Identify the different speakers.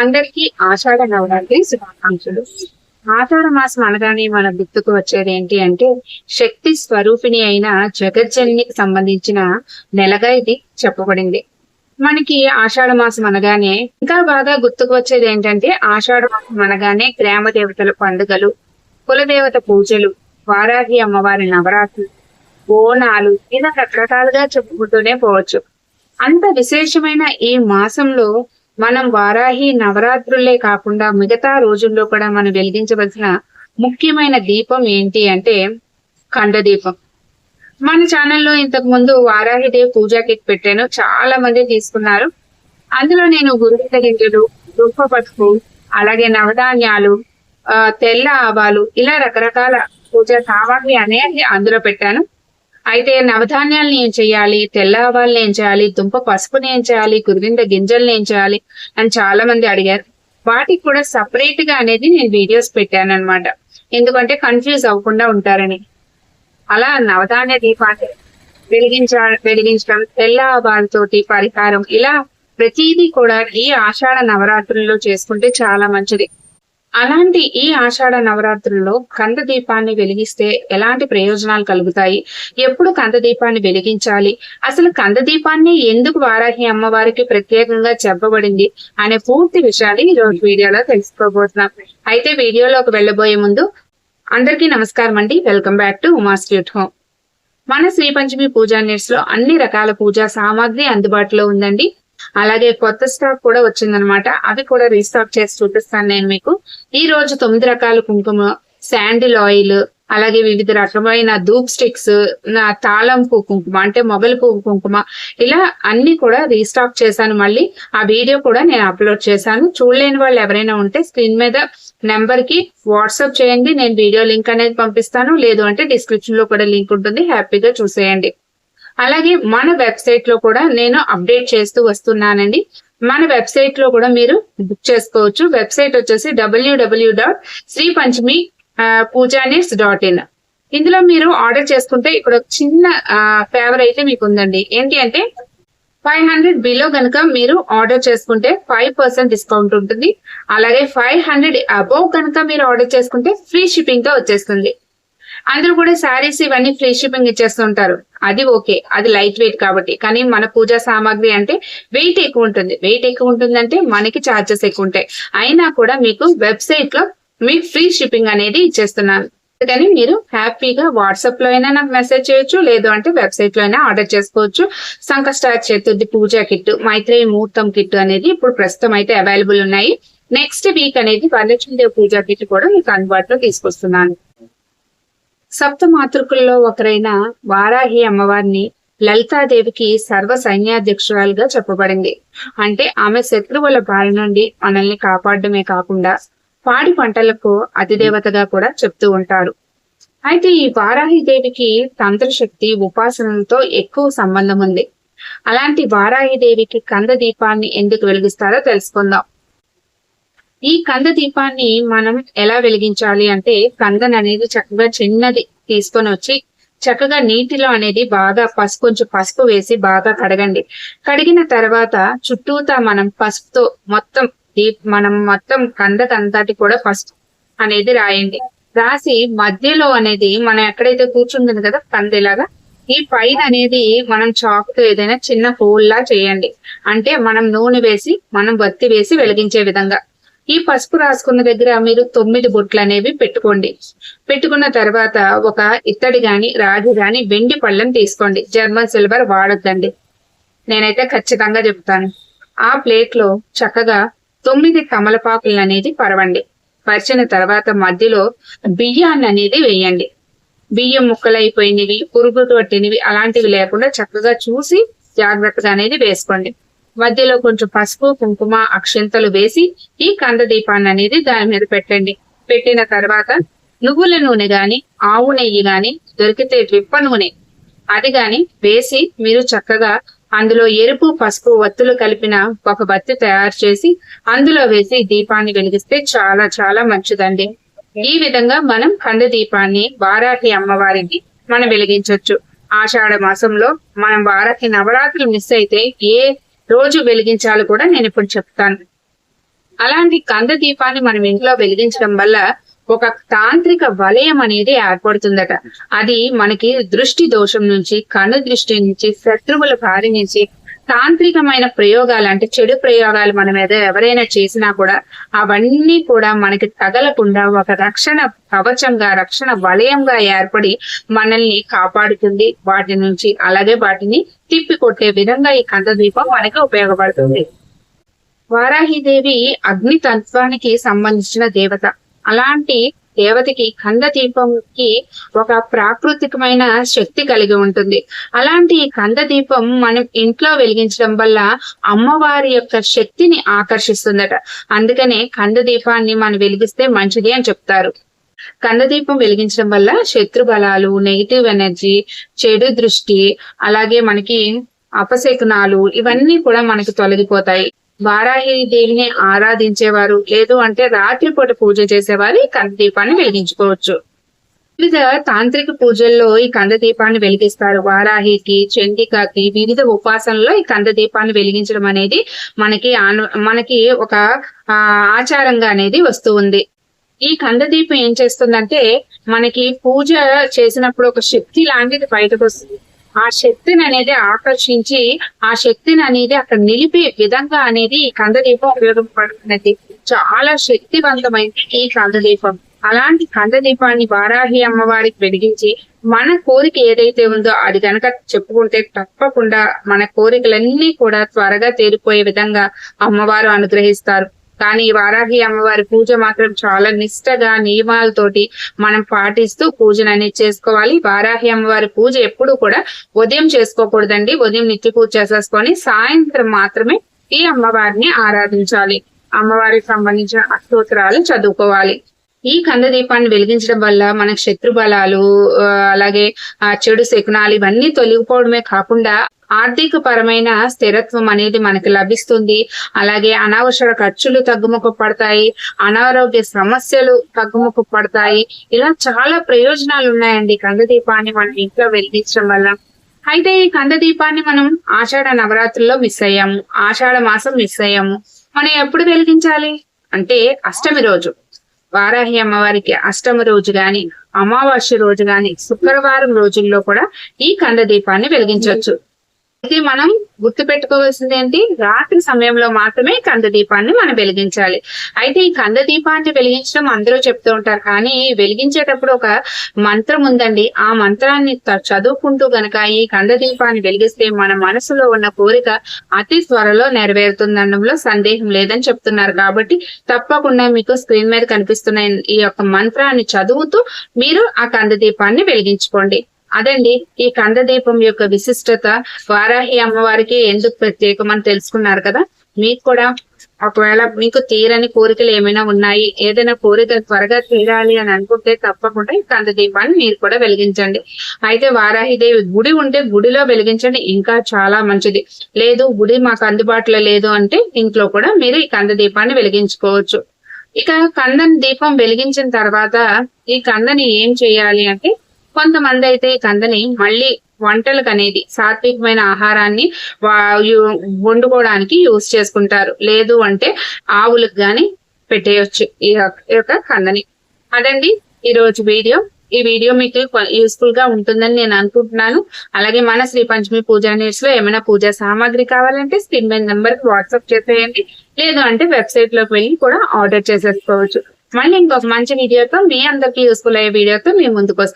Speaker 1: అందరికీ ఆషాఢ నవరాత్రి శుభాకాంక్షలు. ఆషాఢ మాసం అనగానే మన గుర్తుకు వచ్చేది ఏంటి అంటే శక్తి స్వరూపిణి అయిన జగజ్జనికి సంబంధించిన నెలగా ఇది చెప్పబడింది. మనకి ఆషాఢ మాసం అనగానే ఇంకా బాగా గుర్తుకు వచ్చేది ఏంటంటే ఆషాఢ మాసం అనగానే గ్రామ దేవతల పండుగలు కులదేవత పూజలు వారాహి అమ్మవారి నవరాత్రులు బోనాలు ఇలా రకరకాలుగా చెప్పుకుంటూనే పోవచ్చు. అంత విశేషమైన ఈ మాసంలో మనం వారాహి నవరాత్రులే కాకుండా మిగతా రోజుల్లో కూడా మనం వెలిగించవలసిన ముఖ్యమైన దీపం ఏంటి అంటే ఖండ దీపం మన ఛానల్లో ఇంతకు ముందు వారాహిదేవి పూజా కిట్ పెట్టాను. చాలా మంది తీసుకున్నారు. అందులో నేను గురువిత గింజలు దుప్ప పసుపు అలాగే నవధాన్యాలు ఆ, తెల్ల ఆవాలు ఇలా రకరకాల పూజ సామాగ్రి అనేది అందులో పెట్టాను. అయితే నవధాన్యాలను ఏం చేయాలి తెల్ల ఆవాలను ఏం చేయాలి దుంప పసుపుని ఏం చేయాలి కురివింద గింజల్ని ఏం చేయాలి అని చాలా మంది అడిగారు. వాటికి కూడా సపరేట్గా అనేది నేను వీడియోస్ పెట్టాను అనమాట ఎందుకంటే కన్ఫ్యూజ్ అవ్వకుండా ఉంటారని. అలా నవధాన్య దీపాన్ని వెలిగించ వెలిగించడం తెల్ల ఆవాలతోటి పరిహారం ఇలా ప్రతిదీ కూడా ఈ ఆషాఢ నవరాత్రుల్లో చేసుకుంటే చాలా మంచిది. అలాంటి ఈ ఆషాఢ నవరాత్రుల్లో కంద దీపాన్ని వెలిగిస్తే ఎలాంటి ప్రయోజనాలు కలుగుతాయి? ఎప్పుడు కంద దీపాన్ని వెలిగించాలి? అసలు కంద దీపాన్ని ఎందుకు వారాహి అమ్మవారికి ప్రత్యేకంగా చెప్పబడింది అనే పూర్తి విషయాలు ఈ రోజు వీడియోలో తెలుసుకోబోతున్నాం. అయితే వీడియోలోకి వెళ్ళబోయే ముందు అందరికీ నమస్కారం అండి. Welcome back to Uma street home మన శ్రీ పంచమి పూజా నెట్స్లో అన్ని రకాల పూజా సామాగ్రి అందుబాటులో ఉందండి. అలాగే కొత్త స్టాక్ కూడా వచ్చిందనమాట. అవి కూడా రీస్టాక్ చేసి చూపిస్తాను నేను మీకు. ఈ రోజు తొమ్మిది రకాల కుంకుమ శాండిల్ ఆయిల్ అలాగే వివిధ రకమైన ధూప్ స్టిక్స్ నా తాళం పువ్వు కుంకుమ అంటే మొబైల్ పువ్వు కుంకుమ ఇలా అన్ని కూడా రీస్టాక్ చేశాను మళ్ళీ. ఆ వీడియో కూడా నేను అప్లోడ్ చేశాను. చూడలేని వాళ్ళు ఎవరైనా ఉంటే స్క్రీన్ మీద నెంబర్కి వాట్సాప్ చేయండి. నేను వీడియో లింక్ అనేది పంపిస్తాను. లేదు అంటే డిస్క్రిప్షన్లో కూడా లింక్ ఉంటుంది. హ్యాపీగా చూసేయండి. అలాగే మన వెబ్సైట్లో కూడా నేను అప్డేట్ చేస్తూ వస్తున్నానండి. మన వెబ్సైట్లో కూడా మీరు బుక్ చేసుకోవచ్చు. వెబ్సైట్ వచ్చేసి W W dot Sri Panchami పూజానిట్స్ dot in ఇందులో మీరు ఆర్డర్ చేసుకుంటే ఇక్కడ ఒక చిన్న ఫేవర్ అయితే మీకు ఉందండి. ఏంటి అంటే ఫైవ్ హండ్రెడ్ బిలో కనుక మీరు ఆర్డర్ చేసుకుంటే ఫైవ్ పర్సెంట్ డిస్కౌంట్ ఉంటుంది. అలాగే ఫైవ్ హండ్రెడ్ అబోవ్ కనుక మీరు ఆర్డర్ చేసుకుంటే ఫ్రీ షిప్పింగ్తో వచ్చేస్తుంది. అందరూ కూడా శారీస్ ఇవన్నీ ఫ్రీ షిప్పింగ్ ఇచ్చేస్తుంటారు. అది ఓకే. అది లైట్ వెయిట్ కాబట్టి. కానీ మన పూజా సామాగ్రి అంటే వెయిట్ ఎక్కువ ఉంటుంది. వెయిట్ ఎక్కువ ఉంటుందంటే మనకి ఛార్జెస్ ఎక్కువ ఉంటాయి. అయినా కూడా మీకు వెబ్సైట్లో మీకు ఫ్రీ షిప్పింగ్ అనేది ఇచ్చేస్తున్నాను. కానీ మీరు హ్యాపీగా వాట్సాప్లో అయినా నాకు మెసేజ్ చేయొచ్చు లేదు అంటే వెబ్సైట్లో అయినా ఆర్డర్ చేసుకోవచ్చు. సంకష్ట చతుర్థి పూజా కిట్ మైత్రేయ ముహూర్తం కిట్ అనేది ఇప్పుడు ప్రస్తుతం అయితే అవైలబుల్ ఉన్నాయి. నెక్స్ట్ వీక్ అనేది వరలక్ష్మీదేవి పూజా కిట్ కూడా మీకు అందుబాటులో తీసుకొస్తున్నాను. సప్త మాతృకుల్లో ఒకరైన వారాహి అమ్మవారిని లలితాదేవికి సర్వ సైన్యాధ్యక్షురాలుగా చెప్పబడింది. అంటే ఆమె శత్రువుల బారి నుండి మనల్ని కాపాడమే కాకుండా పాడి పంటలకు అతిదేవతగా కూడా చెప్తూ ఉంటారు అయితే ఈ వారాహి దేవికి తంత్రశక్తి ఉపాసనలతో ఎక్కువ సంబంధం ఉంది. అలాంటి వారాహి దేవికి కంద దీపాన్ని ఎందుకు వెలిగిస్తారో తెలుసుకుందాం. ఈ కంద దీపాన్ని మనం ఎలా వెలిగించాలి అంటే కందన్ అనేది చక్కగా చిన్నది తీసుకొని వచ్చి చక్కగా నీటిలో అనేది బాగా పసుపు కొంచెం పసుపు వేసి బాగా కడగండి. కడిగిన తర్వాత చుట్టూతా మనం పసుపుతో మొత్తం దీప్ మనం మొత్తం కందకంతటి కూడా పసుపు అనేది రాయండి. రాసి మధ్యలో అనేది మనం ఎక్కడైతే కూర్చుంటుంది కదా కందిలాగా ఈ పైన అనేది మనం చాక్తో ఏదైనా చిన్న పూల్లా చేయండి. అంటే మనం నూనె వేసి మనం బత్తి వేసి వెలిగించే విధంగా. ఈ పసుపు రాసుకున్న దగ్గర మీరు తొమ్మిది బొట్లు అనేవి పెట్టుకోండి. పెట్టుకున్న తర్వాత ఒక ఇత్తడి గాని రాగి గాని వెండి పళ్ళని తీసుకోండి. జర్మన్ సిల్వర్ వాడొద్దండి. నేనైతే ఖచ్చితంగా చెప్తాను ఆ ప్లేట్లో చక్కగా తొమ్మిది తమలపాకులు అనేది పరవండి. పరిచిన తర్వాత మధ్యలో బియ్యాన్ని అనేది వేయండి. బియ్యం ముక్కలైపోయినవి పురుగు పట్టినవి అలాంటివి లేకుండా చక్కగా చూసి జాగ్రత్తగా అనేది వేసుకోండి. మధ్యలో కొంచెం పసుపు కుంకుమ అక్షంతలు వేసి ఈ కంద దీపాన్ని అనేది దాని మీద పెట్టండి. పెట్టిన తర్వాత నువ్వుల నూనె గాని ఆవు నెయ్యి గాని దొరికితే విప్ప నూనె. అది గాని వేసి మీరు చక్కగా అందులో ఎరుపు పసుపు వత్తులు కలిపిన ఒక బత్తి తయారు చేసి అందులో వేసి దీపాన్ని వెలిగిస్తే చాలా చాలా మంచిదండి. ఈ విధంగా మనం కంద దీపాన్ని వారాహి అమ్మవారికి మనం వెలిగించవచ్చు ఆషాఢ మాసంలో మనం వారాహి నవరాత్రులు మిస్ అయితే ఏ రోజు వెలిగించాలి కూడా నేను ఇప్పుడు చెప్తాను. అలాంటి కంద దీపాన్ని మనం ఇంట్లో వెలిగించడం వల్ల ఒక తాంత్రిక వలయం అనేది ఏర్పడుతుందట. అది మనకి దృష్టి దోషం నుంచి కన్ను దృష్టి నుంచి శత్రువుల బారి నుంచి తాంత్రికమైన ప్రయోగాలు అంటే చెడు ప్రయోగాలు మన మీద ఎవరైనా చేసినా కూడా అవన్నీ కూడా మనకి తగలకుండా ఒక రక్షణ కవచంగా రక్షణ వలయంగా ఏర్పడి మనల్ని కాపాడుతుంది. వాటి నుంచి అలాగే వాటిని తిప్పి కొట్టే విధంగా ఈ కంద దీపం మనకి ఉపయోగపడుతుంది. వారాహిదేవి అగ్ని తత్వానికి సంబంధించిన దేవత. అలాంటి దేవతకి కంద దీపంకి ఒక ప్రాకృతికమైన శక్తి కలిగి ఉంటుంది. అలాంటి ఈ కంద దీపం మనం ఇంట్లో వెలిగించడం వల్ల అమ్మవారి యొక్క శక్తిని ఆకర్షిస్తుందట. అందుకనే కంద దీపాన్ని మనం వెలిగిస్తే మంచిది అని చెప్తారు. కంద దీపం వెలిగించడం వల్ల శత్రు బలాలు నెగిటివ్ ఎనర్జీ చెడు దృష్టి అలాగే మనకి అపశకునాలు ఇవన్నీ కూడా మనకి తొలగిపోతాయి. వారాహి దేవిని ఆరాధించేవారు. లేదు అంటే రాత్రిపూట పూజ చేసేవారు. ఈ కంద దీపాన్ని వెలిగించుకోవచ్చు. వివిధ తాంత్రిక పూజల్లో ఈ కంద దీపాన్ని వెలిగిస్తారు. వారాహికి చండికకి వివిధ ఉపాసనలో ఈ కంద దీపాన్ని వెలిగించడం అనేది మనకి ఆన- మనకి ఒక ఆచారంగా అనేది వస్తూ ఉంది. ఈ కంద దీపం ఏం చేస్తుందంటే మనకి పూజ చేసినప్పుడు ఒక శక్తి లాంటిది బయటకు వస్తుంది ఆ శక్తిని అనేది ఆకర్షించి ఆ శక్తిని అనేది అక్కడ నిలిపే విధంగా అనేది ఈ కంద దీపం ఉపయోగపడుతున్నది. చాలా శక్తివంతమైంది ఈ కంద దీపం అలాంటి కంద దీపాన్ని వారాహి అమ్మవారికి వెలిగించి మన కోరిక ఏదైతే ఉందో అది కనుక చెప్పుకుంటే తప్పకుండా మన కోరికలన్నీ కూడా త్వరగా తేరిపోయే విధంగా అమ్మవారు అనుగ్రహిస్తారు. కానీ వారాహి అమ్మవారి పూజ మాత్రం చాలా నిష్టగా నియమాలతోటి మనం పాటిస్తూ పూజను అనేది చేసుకోవాలి వారాహి అమ్మవారి పూజ ఎప్పుడు కూడా ఉదయం చేసుకోకూడదండి. ఉదయం నిత్య పూజ చేసేసుకొని సాయంత్రం మాత్రమే ఈ అమ్మవారిని ఆరాధించాలి. అమ్మవారికి సంబంధించిన అష్టోత్తరాలు చదువుకోవాలి. ఈ కంద దీపాన్ని వెలిగించడం వల్ల మనకు శత్రు బలాలు అలాగే ఆ చెడు శకునాలు ఇవన్నీ తొలగిపోవడమే కాకుండా ఆర్థిక పరమైన స్థిరత్వం అనేది మనకి లభిస్తుంది. అలాగే అనవసర ఖర్చులు తగ్గుముఖ పడతాయి. అనారోగ్య సమస్యలు తగ్గుముఖ పడతాయి. ఇలా చాలా ప్రయోజనాలు ఉన్నాయండి కంద దీపాన్ని మనం ఇంట్లో వెలిగించడం వల్ల. అయితే ఈ కంద దీపాన్ని మనం ఆషాఢ నవరాత్రుల్లో మిస్ అయ్యాము. ఆషాఢ మాసం మిస్ అయ్యాము. మనం ఎప్పుడు వెలిగించాలి? అంటే అష్టమి రోజు. వారాహి అమ్మవారికి అష్టమి రోజు గాని అమావాస్య రోజు గాని శుక్రవారం రోజుల్లో కూడా ఈ కంద దీపాన్ని వెలిగించవచ్చు. అయితే మనం గుర్తు పెట్టుకోవాల్సింది ఏంటి? రాత్రి సమయంలో మాత్రమే కంద దీపాన్ని మనం వెలిగించాలి. అయితే ఈ కంద దీపాన్ని వెలిగించడం అందరూ చెప్తూ ఉంటారు. కానీ వెలిగించేటప్పుడు ఒక మంత్రం ఉందండి. ఆ మంత్రాన్ని చదువుకుంటూ గనక ఈ కంద దీపాన్ని వెలిగిస్తే మన మనసులో ఉన్న కోరిక అతి త్వరలో నెరవేరుతుందనడంలో సందేహం లేదని చెప్తున్నారు. కాబట్టి తప్పకుండా మీకు స్క్రీన్ మీద కనిపిస్తున్న ఈ యొక్క మంత్రాన్ని చదువుతూ మీరు ఆ కంద దీపాన్ని వెలిగించుకోండి. అదండి ఈ కంద దీపం యొక్క విశిష్టత వారాహి అమ్మవారికి ఎందుకు ప్రత్యేకం అని తెలుసుకున్నారు కదా? మీకు కూడా ఒకవేళ మీకు తీరని కోరికలు ఏమైనా ఉన్నాయి ఏదైనా కోరిక త్వరగా తీరాలి అని అనుకుంటే తప్పకుండా ఈ కంద దీపాన్ని మీరు కూడా వెలిగించండి. అయితే వారాహిదేవి గుడి ఉంటే గుడిలో వెలిగించండి ఇంకా చాలా మంచిది. లేదు గుడి మాకు అందుబాటులో లేదు అంటే ఇంట్లో కూడా మీరు ఈ కంద దీపాన్ని వెలిగించుకోవచ్చు. ఇక కందన్ దీపం వెలిగించిన తర్వాత ఈ కందని ఏం చేయాలి అంటే కొంతమంది అయితే ఈ కందని మళ్ళీ వంటలకు అనేది సాత్వికమైన ఆహారాన్ని వండుకోవడానికి యూస్ చేసుకుంటారు. లేదు అంటే ఆవులకు గాని పెట్టేయొచ్చు ఈ యొక్క- కందని. అదండి ఈ రోజు వీడియో. ఈ వీడియో మీకు యూస్ఫుల్గా ఉంటుందని నేను అనుకుంటున్నాను. అలాగే మన శ్రీ పంచమి పూజా నీడ్స్లో ఏమైనా పూజా సామాగ్రి కావాలంటే స్క్రీన్ మీద నెంబర్కి వాట్సాప్ చేసేయండి. లేదు అంటే వెబ్సైట్లోకి వెళ్ళి కూడా ఆర్డర్ చేసేసుకోవచ్చు. మళ్ళీ ఇంకొక మంచి వీడియోతో మీ అందరికీ యూస్ఫుల్ అయ్యే వీడియోతో మీ ముందుకు